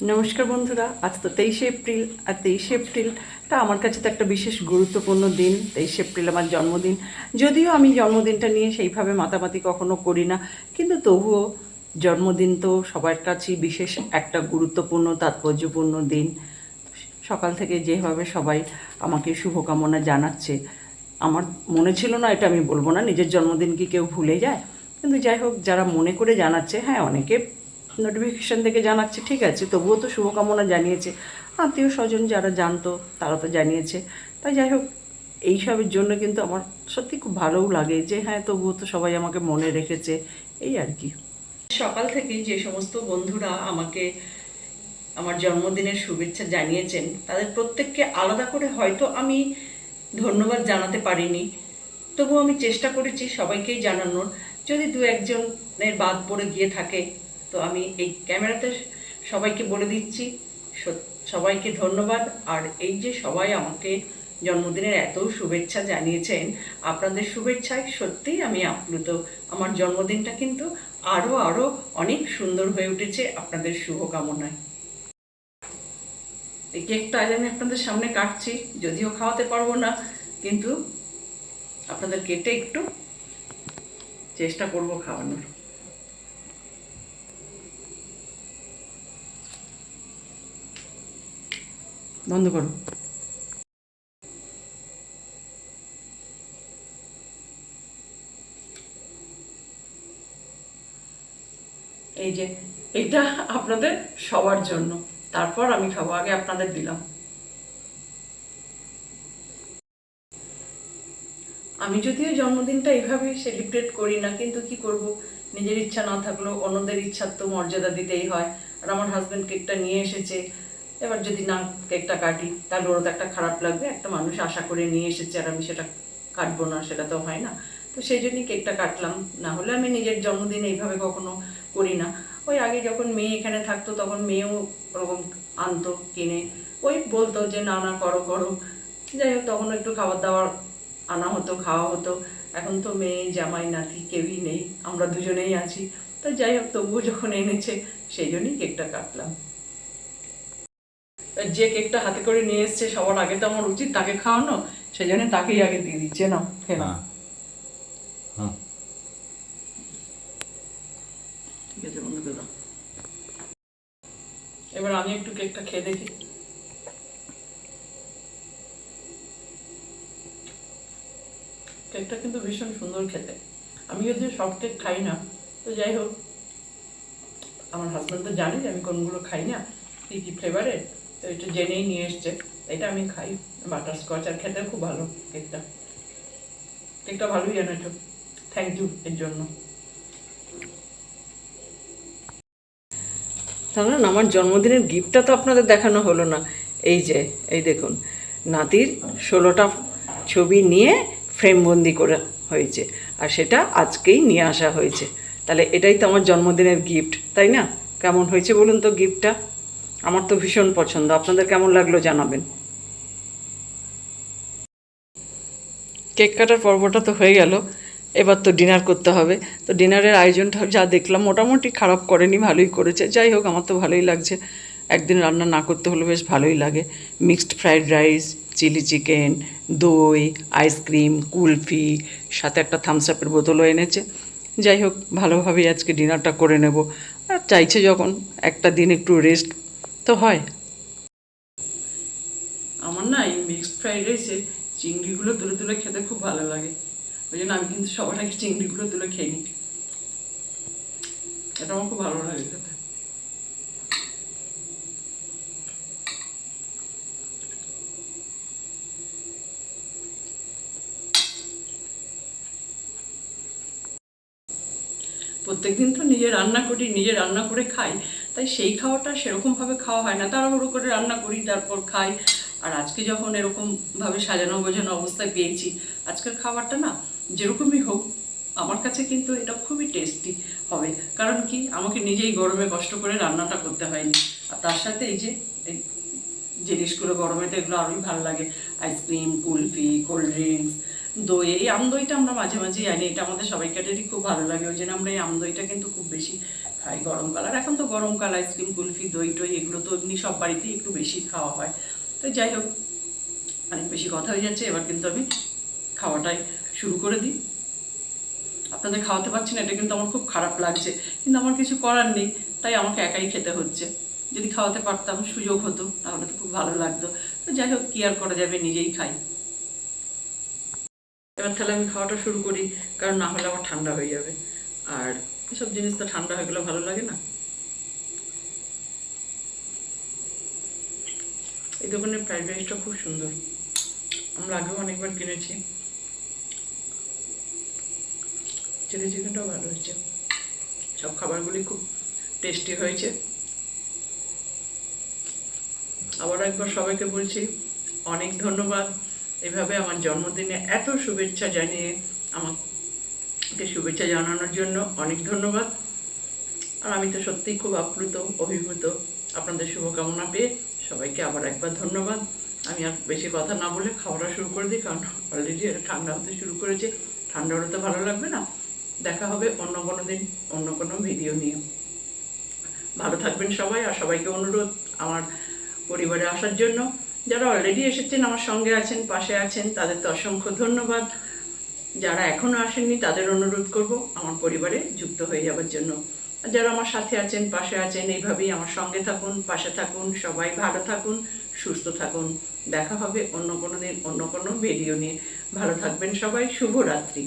নমস্কার বন্ধুরা, আজ তো তেইশে এপ্রিল, আর তেইশে এপ্রিলটা আমার কাছে তো একটা বিশেষ গুরুত্বপূর্ণ দিন। তেইশে এপ্রিল আমার জন্মদিন। যদিও আমি জন্মদিনটা নিয়ে সেইভাবে মাতামাতি কখনো করি না, কিন্তু তবুও জন্মদিন তো সবার কাছেই বিশেষ একটা গুরুত্বপূর্ণ, তাৎপর্যপূর্ণ দিন। সকাল থেকে যেভাবে সবাই আমাকে শুভকামনা জানাচ্ছে, আমার মনে ছিল না এটা আমি বলব না, নিজের জন্মদিন কি কেউ ভুলে যায়। কিন্তু যাই হোক, যারা মনে করে জানাচ্ছে হ্যাঁ অনেকে নোটিফিকেশান থেকে জানাচ্ছে, ঠিক আছে, তবুও তো শুভকামনা জানিয়েছে। আত্মীয় স্বজন যারা জানতো, তারা তো জানিয়েছে। তাই যাই হোক, এইসবের জন্য কিন্তু আমার সত্যি খুব ভালোও লাগে যে হ্যাঁ তবুও তো সবাই আমাকে মনে রেখেছে, এই আর কি। সকাল থেকেই যে সমস্ত বন্ধুরা আমাকে আমার জন্মদিনের শুভেচ্ছা জানিয়েছেন, তাদের প্রত্যেককে আলাদা করে হয়তো আমি ধন্যবাদ জানাতে পারিনি। তবু আমি চেষ্টা করেছি সবাইকেই জানানোর। যদি দু একজনের বাদ পড়ে গিয়ে থাকে তো আমি এই ক্যামেরাতে সবাইকে বলে দিচ্ছি সবাইকে ধন্যবাদ। আর এই যে সবাই আমাকে জন্মদিনের এত শুভেচ্ছা জানিয়েছেন, আপনাদের শুভেচ্ছায় সত্যিই আমি আপ্লুত। আমার জন্মদিনটা কিন্তু আরও আরও অনেক সুন্দর হয়ে উঠেছে আপনাদের শুভকামনায়। এই কেকটা আজ আমি আপনাদের সামনে কাটছি, যদিও খাওয়াতে পারব না, কিন্তু আপনাদের কেটে একটু চেষ্টা করব খাওয়ানোর। বন্ধ করো। এই যে, এটা আপনাদের সবার জন্য। তারপর আমি খাব, আগে আপনাদের দিলাম। আমি যদিও জন্মদিনটা এইভাবে সেলিব্রেট করি না, কিন্তু কি করব? নিজের ইচ্ছা না থাকলেও অন্যদের ইচ্ছার তো মর্যাদা দিতেই হয়। আর আমার হাজব্যান্ড কেকটা নিয়ে এসেছে। এবার যদি না কেকটা কাটি, তাহলে ওরও তো একটা খারাপ লাগবে। একটা মানুষ আশা করে নিয়ে এসেছে আর আমি সেটা কাটবো না, সেটা তো হয় না। তো সেই জন্যই কেকটা কাটলাম। না হলে আমি নিজের জন্মদিন এইভাবে কখনো করি না। ওই আগে যখন মেয়ে এখানে থাকতো, তখন মেয়েও ওরকম আনতো, কিনে। ওই বলতো যে, না না, করো করো। যাই হোক তখন একটু খাবার দাবার আনা হতো, খাওয়া হতো। এখন তো মেয়ে, জামাই, নাতি কেউই নেই। আমরা দুজনেই আছি। তো যাই হোক, তবুও যখন এনেছে, সেই জন্যই কেকটা কাটলাম। যে কেকটা হাতে করে নিয়ে এসছে সবার আগে তো আমার উচিত তাকে খাওয়ানো সেই জন্য তাকেই আগে দিয়ে দিচ্ছে না খেয়ে নাও। হ্যাঁ। ঠিক আছে বন্ধু দাদা এবার আমি একটু কেকটা খেয়ে দেখি। কেকটা কিন্তু ভীষণ সুন্দর খেতে। আমি যদিও সব কেক খাই না তো যাই হোক আমার হাজব্যান্ড তো জানে যে আমি কোনগুলো খাই না কী কী ফ্লেভারের তো এটা জেনেই নিয়ে এসছে। এটা আমি খাই। বাটার স্কচ আর খেতে খুব ভালো কেকটা কেকটা ভালোই এনেছো। থ্যাংক ইউ এর জন্য। তাহলে আমার জন্মদিনের গিফটটা তো আপনাদের দেখানো হলো না। এই যে, এই দেখুন, নাতির ষোলোটা ছবি নিয়ে ফ্রেমবন্দি করা হয়েছে। আর সেটা আজকেই নিয়ে আসা হয়েছে। তাহলে এটাই তো আমার জন্মদিনের গিফট তাই না? কেমন হয়েছে বলুন তো গিফটটা আমার তো ভীষণ পছন্দ। আপনাদের কেমন লাগল জানাবেন। কেক কাটার পর্বটা তো হয়ে গেল। এবার তো ডিনার করতে হবে। তো ডিনারের আয়োজনটা যা দেখলাম, মোটামুটি খারাপ করেনি, ভালোই করেছে। যাই হোক, আমার তো ভালোই লাগছে। একদিন রান্না না করতে হলে বেশ ভালোই লাগে। Mixed fried rice, chilli chicken, দই, আইসক্রিম, কুলফি, সাথে একটা থামস আপের বোতলও এনেছে। যাই হোক, ভালোভাবেই আজকে ডিনারটা করে নেব। আর চাইছে যখন একটা দিন একটু রেস্ট তো হয়। আমার না এই মিক্সড ফ্রাইড রাইসে চিংড়িগুলো তুলে তুলে খেতে খুব ভালো লাগে। ওই জন্য আমি কিন্তু সবার আগে চিংড়িগুলো তুলে খেয়ে নিই। এটা আমার খুব ভালো লাগে খেতে। প্রত্যেকদিন তো নিজে রান্না করি, নিজে রান্না করে খাই। তাই সেই খাওয়াটা সেরকমভাবে খাওয়া হয় না। তাড়াহুড়ো করে রান্না করি, তারপর খাই। আর আজকে যখন এরকমভাবে সাজানো গোছানো অবস্থায় পেয়েছি, আজকের খাবারটা না যেরকমই হোক, আমার কাছে কিন্তু এটা খুবই টেস্টি হবে। কারণ কি, আমাকে নিজেই গরমে কষ্ট করে রান্নাটা করতে হয়নি। আর তার সাথে এই যে জিনিসগুলো গরমে তো এগুলো আরোই ভালো লাগে। আইসক্রিম কুলফি কোল্ড ড্রিঙ্কস দই, এই আম দইটা আমরা মাঝে মাঝে আনি, এটা আমাদের সবাইকারেরই খুব ভালো লাগে, ওই জন্য আমরা এই আম দইটা কিন্তু খুব বেশি খাই গরমকাল আর এখন তো গরমকাল আইসক্রিম, কুলফি, দই টই, এগুলো তো এমনি সব বাড়িতেই একটু বেশি খাওয়া হয়। তো যাই হোক, অনেক বেশি কথা হয়ে যাচ্ছে, এবার কিন্তু আমি খাওয়াটাই শুরু করে দিই। আপনাদের খাওয়াতে পারছি না, এটা কিন্তু আমার খুব খারাপ লাগছে, কিন্তু আমার কিছু করার নেই, তাই আমাকে একাই খেতে হচ্ছে। যদি খাওয়াতে পারতাম, সুযোগ হতো, তাহলে তো খুব ভালো লাগতো। তো যাই হোক, কি আর করা যাবে, নিজেই খাই। এবার তাহলে আমি খাওয়াটা শুরু করি, কারণ না হলে আমার ঠান্ডা হয়ে যাবে। আর এসব জিনিস তো ঠান্ডা হয়ে গেলে ভালো লাগে না। এই দোকানের ফ্রাইড রাইসটা খুব সুন্দর। আমরা আগেও অনেকবার কিনেছি। চিলি চিকেনটাও ভালো হয়েছে। সব খাবারগুলি খুব টেস্টি হয়েছে। আবার একবার সবাইকে বলছি, অনেক ধন্যবাদ। এভাবে আমার জন্মদিনে এত শুভেচ্ছা জানিয়ে আমাকে শুভেচ্ছা জানানোর জন্য অনেক ধন্যবাদ। আর আমি তো সত্যিই খুব আপ্লুত, অভিভূত। আপনাদের শুভকামনা পেয়ে সবাইকে আবার একবার ধন্যবাদ। আমি আর বেশি কথা না বলে খাওয়াটা শুরু করে দিই, কারণ অলরেডি এটা ঠান্ডা হতে শুরু করেছে। ঠান্ডা হলে তো ভালো লাগবে না। দেখা হবে অন্য কোনো দিন, অন্য কোনো ভিডিও নিয়ে। ভালো থাকবেন সবাই, আর সবাইকে অনুরোধ আমার পরিবারে আসার জন্য। যারা অলরেডি এসেছেন, আমার সঙ্গে আছেন, পাশে আছেন, তাদের তো অসংখ্য ধন্যবাদ। যারা এখনও আসেননি, তাদের অনুরোধ করব, আমার পরিবারে যুক্ত হয়ে যাওয়ার জন্য। যারা আমার সাথে আছেন, পাশে আছেন, এইভাবেই আমার সঙ্গে থাকুন, পাশে থাকুন, সবাই ভালো থাকুন, সুস্থ থাকুন। দেখা হবে অন্য কোনো দিন, অন্য কোনো ভিডিও নিয়ে। ভালো থাকবেন সবাই, শুভরাত্রি।